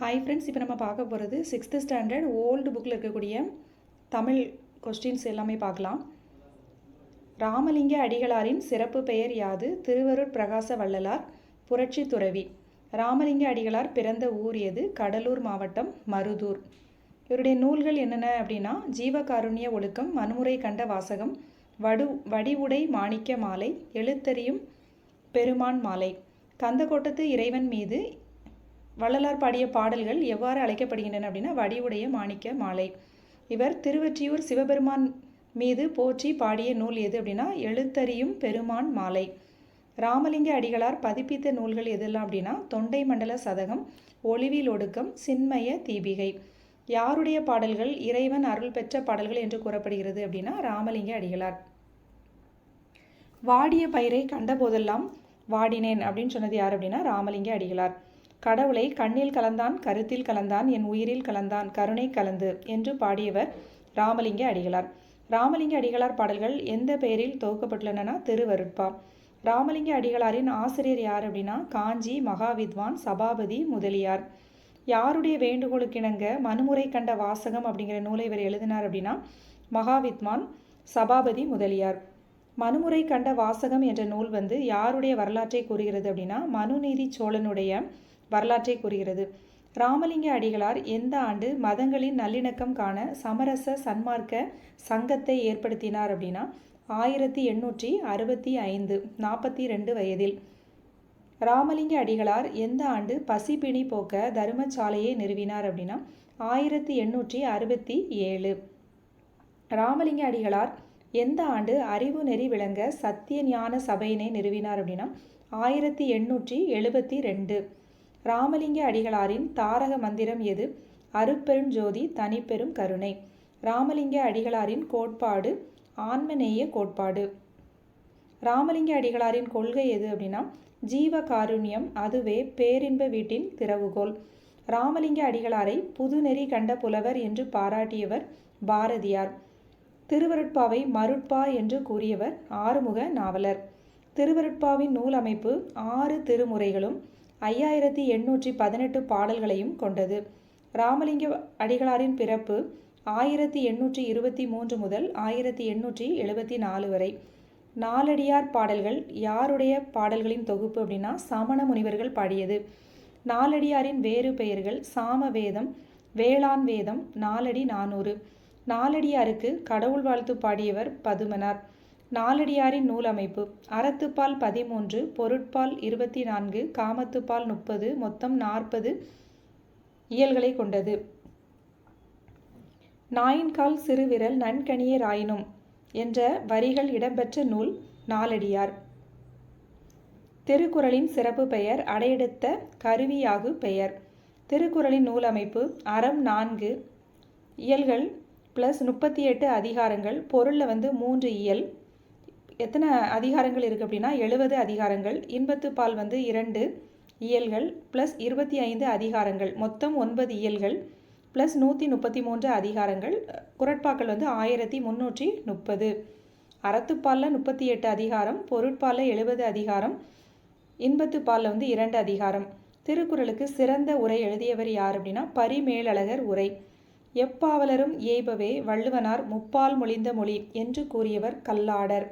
Hi friends இப்போ நம்ம பார்க்க போகிறது சிக்ஸ்த்து ஸ்டாண்டர்ட் ஓல்டு புக்கில் இருக்கக்கூடிய தமிழ் கொஸ்டின்ஸ் எல்லாமே பார்க்கலாம். ராமலிங்க அடிகளாரின் சிறப்பு பெயர் யாது? திருவருட் பிரகாச வள்ளலார் புரட்சி துறவி. ராமலிங்க அடிகளார் பிறந்த ஊர் எது? கடலூர் மாவட்டம் மருதூர். இவருடைய நூல்கள் என்னென்ன அப்படின்னா ஜீவகாருண்ய ஒழுக்கம் மண்முறை கண்ட வாசகம் வடு வடிவுடை மாணிக்க மாலை எழுத்தறியும் பெருமான் மாலை. கந்தக்கோட்டத்து இறைவன் மீது வள்ளலார் பாடிய பாடல்கள் எவ்வாறு அழைக்கப்படுகின்றன அப்படின்னா வடிவுடைய மாணிக்க மாலை. இவர் திருவற்றியூர் சிவபெருமான் மீது போற்றி பாடிய நூல் எது அப்படின்னா எழுத்தறியும் பெருமான் மாலை. ராமலிங்க அடிகளார் பதிப்பித்த நூல்கள் எதெல்லாம் அப்படின்னா தொண்டை மண்டல சதகம் ஒளிவில் ஒடுக்கம் சின்மய தீபிகை. யாருடைய பாடல்கள் இறைவன் அருள் பெற்ற பாடல்கள் என்று கூறப்படுகிறது அப்படின்னா ராமலிங்க அடிகளார். வாடிய பயிரை கண்டபோதெல்லாம் வாடினேன் அப்படின்னு சொன்னது யார் அப்படின்னா ராமலிங்க அடிகளார். கடவுளை கண்ணில் கலந்தான் கருத்தில் கலந்தான் என் உயிரில் கலந்தான் கருணை கலந்து என்று பாடியவர் ராமலிங்க அடிகளார். ராமலிங்க அடிகளார் பாடல்கள் எந்த பெயரில் தொகுக்கப்பட்டுள்ளன திருவருட்பா. ராமலிங்க அடிகளாரின் ஆசிரியர் யார் அப்படின்னா காஞ்சி மகாவித்வான் சபாபதி முதலியார். யாருடைய வேண்டுகோளுக்கிணங்க மனுமுறை கண்ட வாசகம் அப்படிங்கிற நூலை இவர் எழுதினார் அப்படின்னா மகாவித்வான் சபாபதி முதலியார். மனுமுறை கண்ட வாசகம் என்ற நூல் வந்து யாருடைய வரலாற்றை கூறுகிறது அப்படின்னா மனுநீதி சோழனுடைய வரலாற்றை கூறுகிறது. ராமலிங்க அடிகளார் எந்த ஆண்டு மதங்களின் நல்லிணக்கம் காண சமரச சன்மார்க்க சங்கத்தை ஏற்படுத்தினார் அப்படின்னா ஆயிரத்தி எண்ணூற்றி அறுபத்தி ஐந்து நாற்பத்தி ரெண்டு வயதில். ராமலிங்க அடிகளார் எந்த ஆண்டு பசிப்பிணி போக்க தருமசாலையை நிறுவினார் அப்படின்னா ஆயிரத்தி எண்ணூற்றி அறுபத்தி ஏழு. ராமலிங்க அடிகளார் எந்த ஆண்டு அறிவு நெறி விளங்க சத்திய ஞான சபையினை நிறுவினார் அப்படின்னா ஆயிரத்தி எண்ணூற்றி எழுபத்தி ரெண்டு. ராமலிங்க அடிகளாரின் தாரக மந்திரம் எது? அருப்பெருஞ்சோதி தனிப்பெரும் கருணை. ராமலிங்க அடிகளாரின் கோட்பாடு ஆன்மநேய கோட்பாடு. ராமலிங்க அடிகளாரின் கொள்கை எது அப்படின்னா ஜீவ காருண்யம் அதுவே பேரின்ப வீட்டின் திறவுகோல். ராமலிங்க அடிகளாரை புதுநெறி கண்ட புலவர் என்று பாராட்டியவர் பாரதியார். திருவருட்பாவை மருட்பா என்று கூறியவர் ஆறுமுக நாவலர். திருவருட்பாவின் நூல் அமைப்பு ஆறு திருமுறைகளும் ஐயாயிரத்தி எண்ணூற்றி பதினெட்டு பாடல்களையும் கொண்டது. ராமலிங்க அடிகளாரின் பிறப்பு ஆயிரத்தி எண்ணூற்றி இருபத்தி மூன்று முதல் ஆயிரத்தி எண்ணூற்றி எழுபத்தி நாலு வரை. நாலடியார் பாடல்கள் யாருடைய பாடல்களின் தொகுப்பு அப்படின்னா சமண முனிவர்கள் பாடியது. நாலடியாரின் வேறு பெயர்கள் சாம வேதம் வேளாண் வேதம் நாலடி நானூறு. நாலடியாருக்கு கடவுள் வாழ்த்து பாடியவர் பதுமனார். நாலடியாரின் நூல் அமைப்பு அறத்துப்பால் பதிமூன்று பொருட்பால் இருபத்தி நான்கு காமத்துப்பால் முப்பது மொத்தம் நாற்பது இயல்களை கொண்டது. நாயின்கால் சிறுவிரல் நன்கணியராயினும் என்ற வரிகள் இடம்பெற்ற நூல் நாலடியார். திருக்குறளின் சிறப்பு பெயர் அடையெடுத்த கருவியாகு பெயர். திருக்குறளின் நூல் அமைப்பு அறம் நான்கு இயல்கள் ப்ளஸ் முப்பத்தி எட்டு அதிகாரங்கள் பொருளில் வந்து மூன்று இயல். எத்தனை அதிகாரங்கள் இருக்குது அப்படின்னா எழுபது அதிகாரங்கள் இன்பத்து பால் வந்து இரண்டு இயல்கள் ப்ளஸ் இருபத்தி ஐந்து அதிகாரங்கள் மொத்தம் ஒன்பது இயல்கள் ப்ளஸ் நூற்றி முப்பத்தி மூன்று அதிகாரங்கள் குரட்பாக்கள் வந்து ஆயிரத்தி முந்நூற்றி முப்பது அறத்துப்பாலில் முப்பத்தி எட்டு அதிகாரம் பொருட்பாலில் எழுபது அதிகாரம் இன்பத்து பாலில் வந்து இரண்டு அதிகாரம். திருக்குறளுக்கு சிறந்த உரை எழுதியவர் யார் அப்படின்னா பரிமேலழகர் உரை. எப்பாவலரும் ஏய்பவே வள்ளுவனார் முப்பால் மொழிந்த மொழி என்று கூறியவர் கல்லாடர்.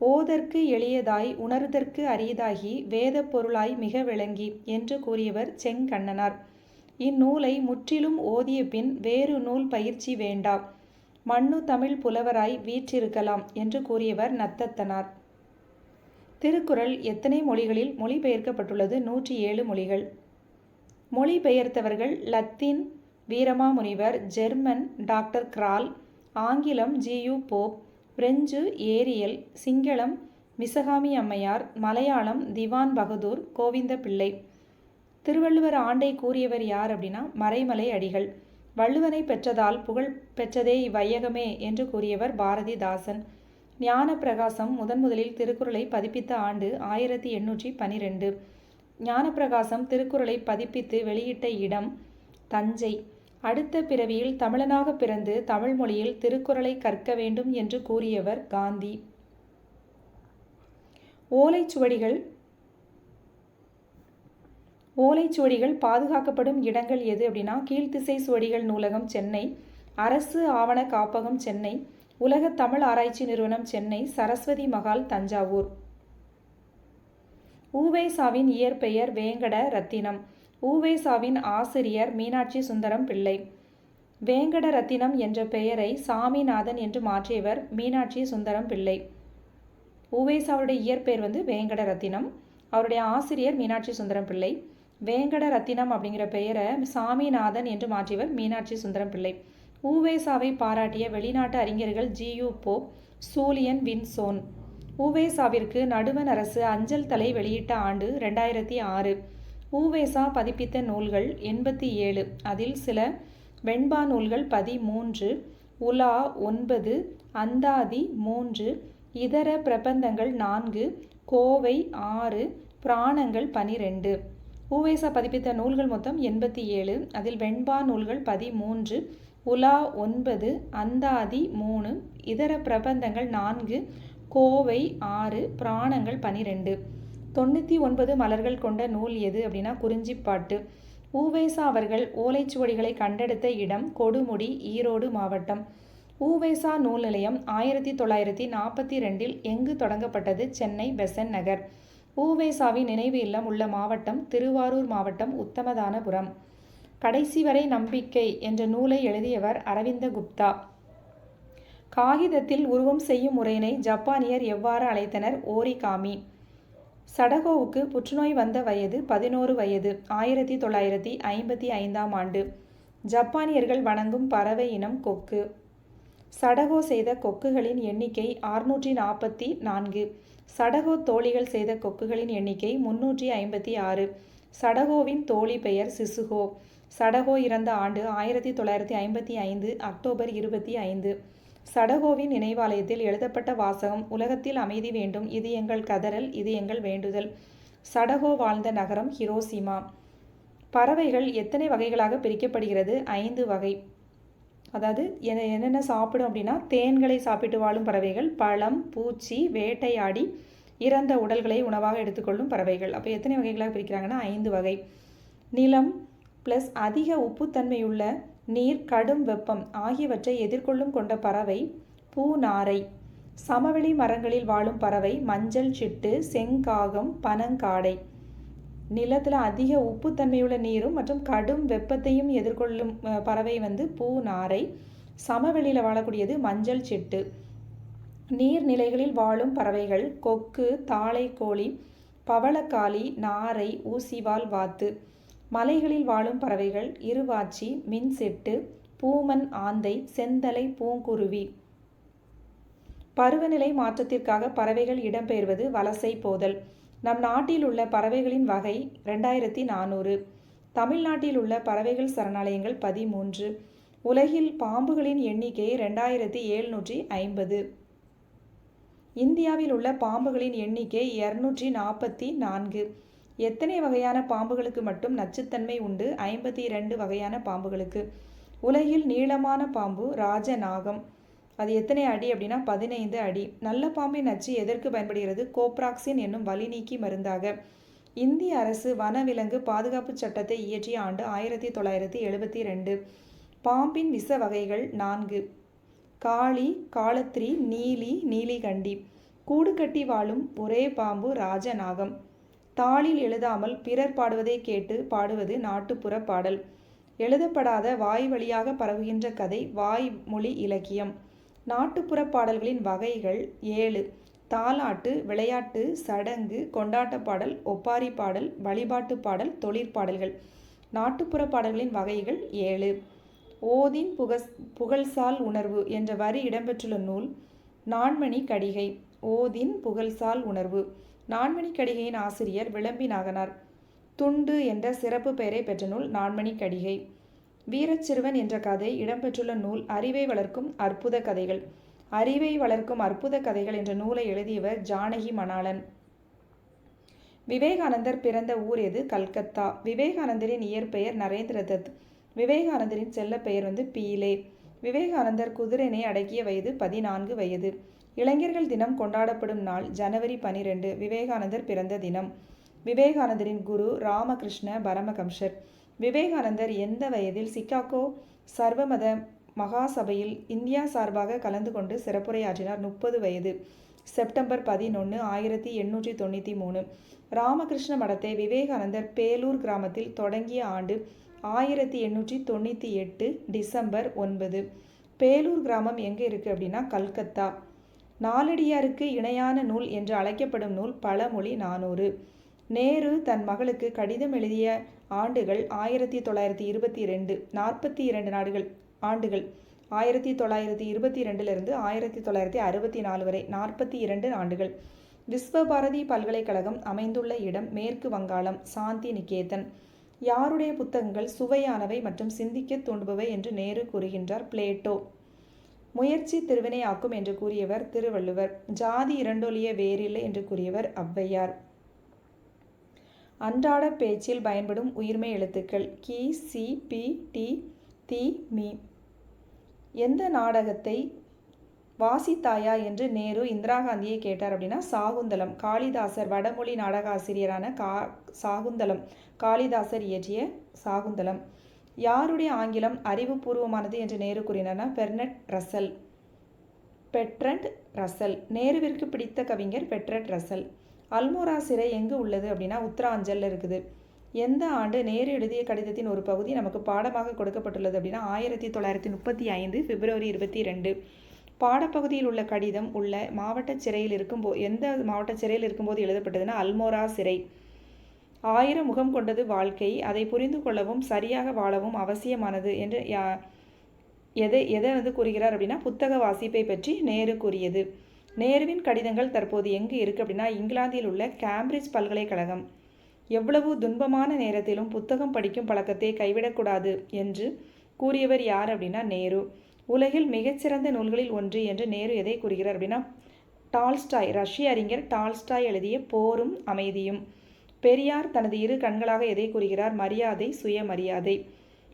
ஓதற்கு எளியதாய் உணர்தற்கு அரியதாகி வேத பொருளாய் மிக விளங்கி என்று கூறியவர் செங்கண்ணனார். இந்நூலை முற்றிலும் ஓதிய பின் வேறு நூல் பயிற்சி வேண்டா மண்ணு தமிழ் புலவராய் வீற்றிருக்கலாம் என்று கூறியவர் நத்தத்தனார். திருக்குறள் எத்தனை மொழிகளில் மொழிபெயர்க்கப்பட்டுள்ளது? நூற்றி ஏழு மொழிகள். மொழிபெயர்த்தவர்கள் Latin Veeramamunivar German doctor Graul ஆங்கிலம் G U Pope French Ariel Singalam மிசகாமி அம்மையார் மலையாளம் திவான் பகதூர் கோவிந்த பிள்ளை திருவள்ளுவர் ஆண்டை கூறியவர் யார் அப்படின்னா மறைமலை அடிகள். வள்ளுவனை பெற்றதால் புகழ் பெற்றதே இவ்வையகமே என்று கூறியவர் பாரதிதாசன். ஞான பிரகாசம் முதன் முதலில் திருக்குறளை பதிப்பித்த ஆண்டு ஆயிரத்தி எண்ணூற்றி பனிரெண்டு. ஞானப்பிரகாசம் திருக்குறளை பதிப்பித்து வெளியிட்ட இடம் தஞ்சை. அடுத்த பிறவியில் தமிழனாக பிறந்து தமிழ் மொழியில் திருக்குறளை கற்க வேண்டும் என்று கூறியவர் காந்தி. ஓலைச்சுவடிகள் ஓலைச்சுவடிகள் பாதுகாக்கப்படும் இடங்கள் எது அப்படின்னா கீழ்த்திசை சுவடிகள் நூலகம் சென்னை அரசு ஆவண காப்பகம் சென்னை உலக தமிழ் ஆராய்ச்சி நிறுவனம் சென்னை சரஸ்வதி மகால் தஞ்சாவூர். ஊவேசாவின் இயற்பெயர் வேங்கட ரத்தினம். ஊவேசாவின் ஆசிரியர் மீனாட்சி சுந்தரம் பிள்ளை. வேங்கட ரத்தினம் என்ற பெயரை சாமிநாதன் என்று மாற்றியவர் மீனாட்சி சுந்தரம் பிள்ளை. ஊவேசாவுடைய இயற்பெயர் வந்து வேங்கட ரத்தினம் அவருடைய ஆசிரியர் மீனாட்சி சுந்தரம் பிள்ளை. வேங்கட ரத்தினம் அப்படிங்கிற பெயரை சாமிநாதன் என்று மாற்றியவர் மீனாட்சி சுந்தரம் பிள்ளை. ஊவேசாவை பாராட்டிய வெளிநாட்டு அறிஞர்கள் G U Pope Julien Vinson ஊவேசாவிற்கு நடுவன் அரசு அஞ்சல் தலை வெளியிட்ட ஆண்டு ரெண்டாயிரத்தி ஆறு. ஊவேசா பதிப்பித்த நூல்கள் எண்பத்தி ஏழு. அதில் சில வெண்பா நூல்கள் பதிமூன்று உலா ஒன்பது அந்தாதி மூன்று இதர பிரபந்தங்கள் நான்கு கோவை ஆறு பிராணங்கள் பனிரெண்டு. ஊவேசா பதிப்பித்த நூல்கள் மொத்தம் எண்பத்தி ஏழு. அதில் வெண்பா நூல்கள் பதிமூன்று உலா ஒன்பது அந்தாதி மூணு இதர பிரபந்தங்கள் நான்கு கோவை ஆறு பிராணங்கள் பனிரெண்டு. தொண்ணூற்றி ஒன்பது மலர்கள் கொண்ட நூல் எது அப்படின்னா குறிஞ்சிப்பாட்டு. ஊவேசா அவர்கள் ஓலைச்சுவடிகளை கண்டெடுத்த இடம் கொடுமுடி ஈரோடு மாவட்டம். ஊவேசா நூல் நிலையம் ஆயிரத்தி தொள்ளாயிரத்தி நாற்பத்தி ரெண்டில் எங்கு தொடங்கப்பட்டது? சென்னை பெசன் நகர். ஊவேசாவின் நினைவு இல்லம் உள்ள மாவட்டம் திருவாரூர் மாவட்டம் உத்தமதானபுரம். கடைசி வரை நம்பிக்கை என்ற நூலை எழுதியவர் அரவிந்த குப்தா. காகிதத்தில் உருவம் செய்யும் முறையினை ஜப்பானியர் எவ்வாறு அழைத்தனர்? ஓரிகாமி. சடகோவுக்கு புற்றுநோய் வந்த வயது பதினோரு வயது. ஆயிரத்தி தொள்ளாயிரத்தி ஐம்பத்தி ஐந்தாம் ஆண்டு. ஜப்பானியர்கள் வணங்கும் பறவை இனம் கொக்கு. சடகோ செய்த கொக்குகளின் எண்ணிக்கை ஆறுநூற்றி நாற்பத்தி நான்கு. சடகோ தோழிகள் செய்த கொக்குகளின் எண்ணிக்கை முன்னூற்றி ஐம்பத்தி ஆறு. சடகோவின் தோழி பெயர் சிசுகோ. சடகோ இறந்த ஆண்டு ஆயிரத்தி தொள்ளாயிரத்தி ஐம்பத்தி ஐந்து அக்டோபர் இருபத்தி ஐந்து. சடகோவின் நினைவாலயத்தில் எழுதப்பட்ட வாசகம் உலகத்தில் அமைதி வேண்டும் இது எங்கள் கதறல் இது எங்கள் வேண்டுதல். சடகோ வாழ்ந்த நகரம் ஹிரோசிமா. பறவைகள் எத்தனை வகைகளாக பிரிக்கப்படுகிறது? ஐந்து வகை. அதாவது என்ன என்னென்ன சாப்பிடும் அப்படின்னா தேன்களை சாப்பிட்டு வாழும் பறவைகள் பழம் பூச்சி வேட்டையாடி இறந்த உடல்களை உணவாக எடுத்துக்கொள்ளும் பறவைகள். அப்போ எத்தனை வகைகளாக பிரிக்கிறாங்கன்னா ஐந்து வகை. நிலம் ப்ளஸ் அதிக உப்புத்தன்மையுள்ள நீர் கடும் வெப்பம் ஆகியவற்றை எதிர்கொள்ளும் கொண்ட பறவை பூநாரை சமவெளி மரங்களில் வாழும் பறவை மஞ்சள் சிட்டு செங்காகம் பனங்காடை. நிலத்தில் அதிக உப்புத்தன்மையுள்ள நீரும் மற்றும் கடும் வெப்பத்தையும் எதிர்கொள்ளும் பறவை வந்து பூநாரை சமவெளியில் வாழக்கூடியது மஞ்சள் சிட்டு. நீர்நிலைகளில் வாழும் பறவைகள் கொக்கு தாளைக்கோழி பவளக்காளி நாரை ஊசிவால் வாத்து. மலைகளில் வாழும் பறவைகள் இருவாச்சி மின்செட்டு பூமன் ஆந்தை செந்தலை பூங்குருவி. பருவநிலை மாற்றத்திற்காக பறவைகள் இடம்பெயர்வது வலசை போதல். நம் நாட்டில் உள்ள பறவைகளின் வகை ரெண்டாயிரத்தி நானூறு. தமிழ்நாட்டில் உள்ள பறவைகள் சரணாலயங்கள் பதிமூன்று. உலகில் பாம்புகளின் எண்ணிக்கை ரெண்டாயிரத்தி எழுநூற்றி ஐம்பது. இந்தியாவில் உள்ள பாம்புகளின் எண்ணிக்கை இரநூற்றி நாற்பத்தி நான்கு. எத்தனை வகையான பாம்புகளுக்கு மட்டும் நச்சுத்தன்மை உண்டு? ஐம்பத்தி இரண்டு வகையான பாம்புகளுக்கு. உலகில் நீளமான பாம்பு ராஜநாகம். அது எத்தனை அடி அப்படின்னா பதினைந்து அடி. நல்ல பாம்பின் நச்சு எதற்கு பயன்படுகிறது? கோப்ராக்சின் என்னும் வலி நீக்கி மருந்தாக. இந்திய அரசு வனவிலங்கு பாதுகாப்பு சட்டத்தை இயற்றிய ஆண்டு ஆயிரத்தி தொள்ளாயிரத்தி எழுபத்தி ரெண்டு. பாம்பின் விஷ வகைகள் நான்கு. காளி காலத்ரி நீலி நீலிகண்டி. கூடு கட்டி வாழும் ஒரே பாம்பு ராஜநாகம். தாளில் எழுதாமல் பிறர் பாடுவதை கேட்டு பாடுவது நாட்டுப்புற பாடல். எழுதப்படாத வாய் வழியாக பரவுகின்ற கதை வாய்மொழி இலக்கியம். நாட்டுப்புற பாடல்களின் வகைகள் ஏழு. தாலாட்டு விளையாட்டு சடங்கு கொண்டாட்ட பாடல் ஒப்பாரி பாடல் வழிபாட்டு பாடல் தொழிற்பாடல்கள் நாட்டுப்புற பாடல்களின் வகைகள் ஏழு. ஓதின் புகஸ் புகழ்சால் உணர்வு என்ற வரி இடம்பெற்றுள்ள நூல் நான்மணி கடிகை. ஓதின் புகழ்சால் உணர்வு. நான்மணி கடிகையின் ஆசிரியர் விளம்பி நாகனார். துண்டு என்ற சிறப்பு பெயரை பெற்ற நூல் நான்மணி கடிகை வீரச்சிறுவன் என்ற கதை இடம்பெற்றுள்ள நூல் அறிவை வளர்க்கும் அற்புத கதைகள். அறிவை வளர்க்கும் அற்புத கதைகள் என்ற நூலை எழுதியவர் ஜானகி மணாளன். விவேகானந்தர் பிறந்த ஊர் எது? கல்கத்தா. விவேகானந்தரின் இயற்பெயர் நரேந்திர தத். விவேகானந்தரின் செல்ல பெயர் வந்து பீலே. விவேகானந்தர் குதிரைனை அடக்கிய வயது பதினான்கு வயது. இளைஞர்கள் தினம் கொண்டாடப்படும் நாள் ஜனவரி பனிரெண்டு விவேகானந்தர் பிறந்த தினம். விவேகானந்தரின் குரு ராமகிருஷ்ண பரமகம்சர் விவேகானந்தர் எந்த வயதில் சிக்காகோ சர்வமத மகாசபையில் இந்தியா சார்பாக கலந்து கொண்டு சிறப்புரையாற்றினார். முப்பது வயது. செப்டம்பர் பதினொன்று ஆயிரத்தி எண்ணூற்றி தொண்ணூற்றி மூணு. ராமகிருஷ்ண மடத்தை விவேகானந்தர் பேலூர் கிராமத்தில் தொடங்கிய ஆண்டு ஆயிரத்தி எண்ணூற்றி தொண்ணூற்றி எட்டு டிசம்பர் ஒன்பது. பேலூர் கிராமம் எங்கே இருக்குது அப்படின்னா கல்கத்தா. நாலடியாருக்கு இணையான நூல் என்று அழைக்கப்படும் நூல் பழமொழி நானூறு. நேரு தன் மகளுக்கு கடிதம் எழுதிய ஆண்டுகள் ஆயிரத்தி தொள்ளாயிரத்தி இருபத்தி ரெண்டு நாற்பத்தி இரண்டு நாடுகள் ஆண்டுகள் ஆயிரத்தி தொள்ளாயிரத்தி இருபத்தி ரெண்டிலிருந்து ஆயிரத்தி தொள்ளாயிரத்தி அறுபத்தி நாலு வரை நாற்பத்தி இரண்டு ஆண்டுகள். விஸ்வபாரதி பல்கலைக்கழகம் அமைந்துள்ள இடம் மேற்கு வங்காளம் சாந்தி நிகேதன் யாருடைய புத்தகங்கள் சுவையானவை மற்றும் சிந்திக்க தூண்டுபவை என்று நேரு கூறுகின்றார் பிளேட்டோ. முயற்சி திருவினையாக்கும் என்று கூறியவர் திருவள்ளுவர். ஜாதி இரண்டொலிய வேறில்லை என்று கூறியவர் ஔவையார். அன்றாட பேச்சில் பயன்படும் உயிர்மை எழுத்துக்கள் கி சி பி டி தி மீ. எந்த நாடகத்தை வாசித்தாயா என்று நேரு இந்திரா காந்தியை கேட்டார் அப்படின்னா சாகுந்தலம். காளிதாசர் வடமொழி நாடக ஆசிரியரான கா சாகுந்தலம். காளிதாசர் இயற்றிய சாகுந்தலம். யாருடைய ஆங்கிலம் அறிவுபூர்வமானது என்று நேரு கூறினார்னா பெர்னட் ரசல். Bertrand Russell. நேருவிற்கு பிடித்த கவிஞர் பெட்ரட் ரசல். அல்மோரா சிறை எங்கு உள்ளது அப்படின்னா உத்தராஞ்சலில் இருக்குது. எந்த ஆண்டு நேரு எழுதிய கடிதத்தின் ஒரு பகுதி நமக்கு பாடமாக கொடுக்கப்பட்டுள்ளது அப்படின்னா ஆயிரத்தி தொள்ளாயிரத்தி முப்பத்தி ஐந்து பிப்ரவரி இருபத்தி ரெண்டு. பாடப்பகுதியில் உள்ள கடிதம் உள்ள மாவட்ட சிறையில் இருக்கும்போ எந்த மாவட்ட சிறையில் இருக்கும்போது எழுதப்பட்டதுன்னா அல்மோரா சிறை. ஆயிரம் முகம் கொண்டது வாழ்க்கை. அதை புரிந்து கொள்ளவும் சரியாக வாழவும் அவசியமானது என்று யா எதை எதை வந்து கூறுகிறார் அப்படின்னா புத்தக வாசிப்பை பற்றி நேரு கூறியது. நேருவின் கடிதங்கள் தற்போது எங்கு இருக்குது அப்படின்னா இங்கிலாந்தில் உள்ள கேம்பிரிட்ஜ் பல்கலைக்கழகம். எவ்வளவு துன்பமான நேரத்திலும் புத்தகம் படிக்கும் பழக்கத்தை கைவிடக்கூடாது என்று கூறியவர் யார் அப்படின்னா நேரு. உலகில் மிகச்சிறந்த நூல்களில் ஒன்று என்று நேரு எதை கூறுகிறார் அப்படின்னா டால்ஸ்டாய் ரஷ்ய அறிஞர் டால்ஸ்டாய் எழுதிய போரும் அமைதியும். பெரியார் தனது இரு கண்களாக எதை கூறுகிறார்? மரியாதை சுயமரியாதை.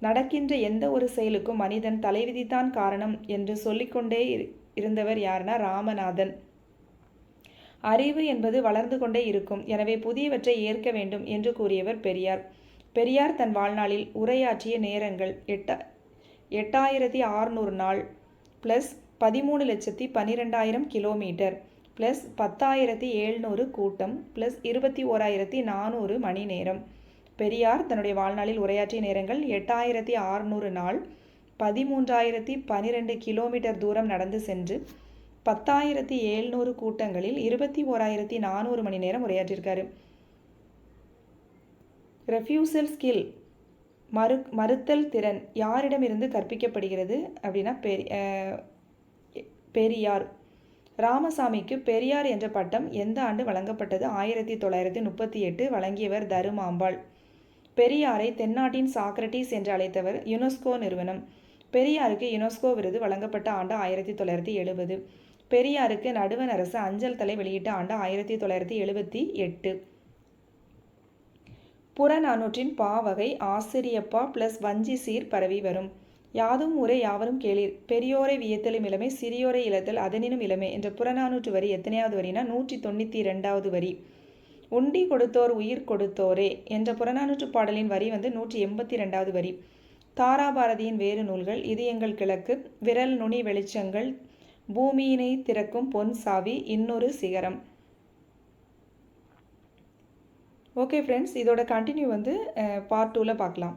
நடக்கின்ற எந்த ஒரு செயலுக்கும் மனிதன் தலைவிதிதான் காரணம் என்று சொல்லிக்கொண்டே இருந்தவர் யாருன்னா ராமநாதன். அறிவு என்பது வளர்ந்து கொண்டே இருக்கும். எனவே புதியவற்றை ஏற்க வேண்டும் என்று கூறியவர் பெரியார். பெரியார் தன் வாழ்நாளில் உரையாற்றிய நேரங்கள் எட்ட எட்டாயிரத்தி ஆறுநூறு நாள் ப்ளஸ் பதிமூணு லட்சத்தி பன்னிரெண்டாயிரம் கிலோமீட்டர் ப்ளஸ் பத்தாயிரத்தி எழுநூறு கூட்டம் ப்ளஸ் இருபத்தி ஓராயிரத்தி நானூறு மணி நேரம். பெரியார் தன்னுடைய வாழ்நாளில் உரையாற்றிய நேரங்கள் எட்டாயிரத்தி ஆறுநூறு நாள் பதிமூன்றாயிரத்தி பனிரெண்டு கிலோமீட்டர் தூரம் நடந்து சென்று பத்தாயிரத்தி எழுநூறு கூட்டங்களில் இருபத்தி ஓராயிரத்தி நானூறு மணி நேரம் உரையாற்றியிருக்காரு. ரெஃப்யூசல் ஸ்கில் மறு மறுத்தல் திறன் யாரிடமிருந்து கற்பிக்கப்படுகிறது? அப்படின்னா பெரி பெரியார். ராமசாமிக்கு பெரியார் என்ற பட்டம் எந்த ஆண்டு வழங்கப்பட்டது? ஆயிரத்தி தொள்ளாயிரத்தி முப்பத்தி எட்டு வழங்கியவர் தருமாம்பாள். பெரியாரை தென்னாட்டின் சாக்ரட்டிஸ் என்று அழைத்தவர் யுனெஸ்கோ நிறுவனம். பெரியாருக்கு யுனெஸ்கோ விருது வழங்கப்பட்ட ஆண்டு ஆயிரத்தி தொள்ளாயிரத்தி எழுபது. பெரியாருக்கு நடுவண் அரசு அஞ்சல் தலை வெளியிட்ட ஆண்டு ஆயிரத்தி தொள்ளாயிரத்தி எழுபத்தி எட்டு. புறநானூற்றின் பாவகை ஆசிரியப்பா பிளஸ் வஞ்சி சீர் பரவி வரும். யாதும் ஊரே யாவரும் கேளீர். பெரியோரை வியத்தலும் இளமை சிறியோரை இழத்தல் அதனினும் இளமை என்ற புறநானூற்று வரி எத்தனையாவது வரினா நூற்றி தொண்ணூற்றி ரெண்டாவது வரி. உண்டி கொடுத்தோர் உயிர் கொடுத்தோரே என்ற புறநானூற்று பாடலின் வரி வந்து நூற்றி எண்பத்தி ரெண்டாவது வரி. தாராபாரதியின் வேறு நூல்கள் இது எங்கள் கிழக்கு விரல் நுனி வெளிச்சங்கள் பூமியினை திறக்கும் பொன் சாவி இன்னொரு சிகரம். ஓகே ஃப்ரெண்ட்ஸ் இதோட கண்டினியூ வந்து பார்ட் டூவில் பார்க்கலாம்.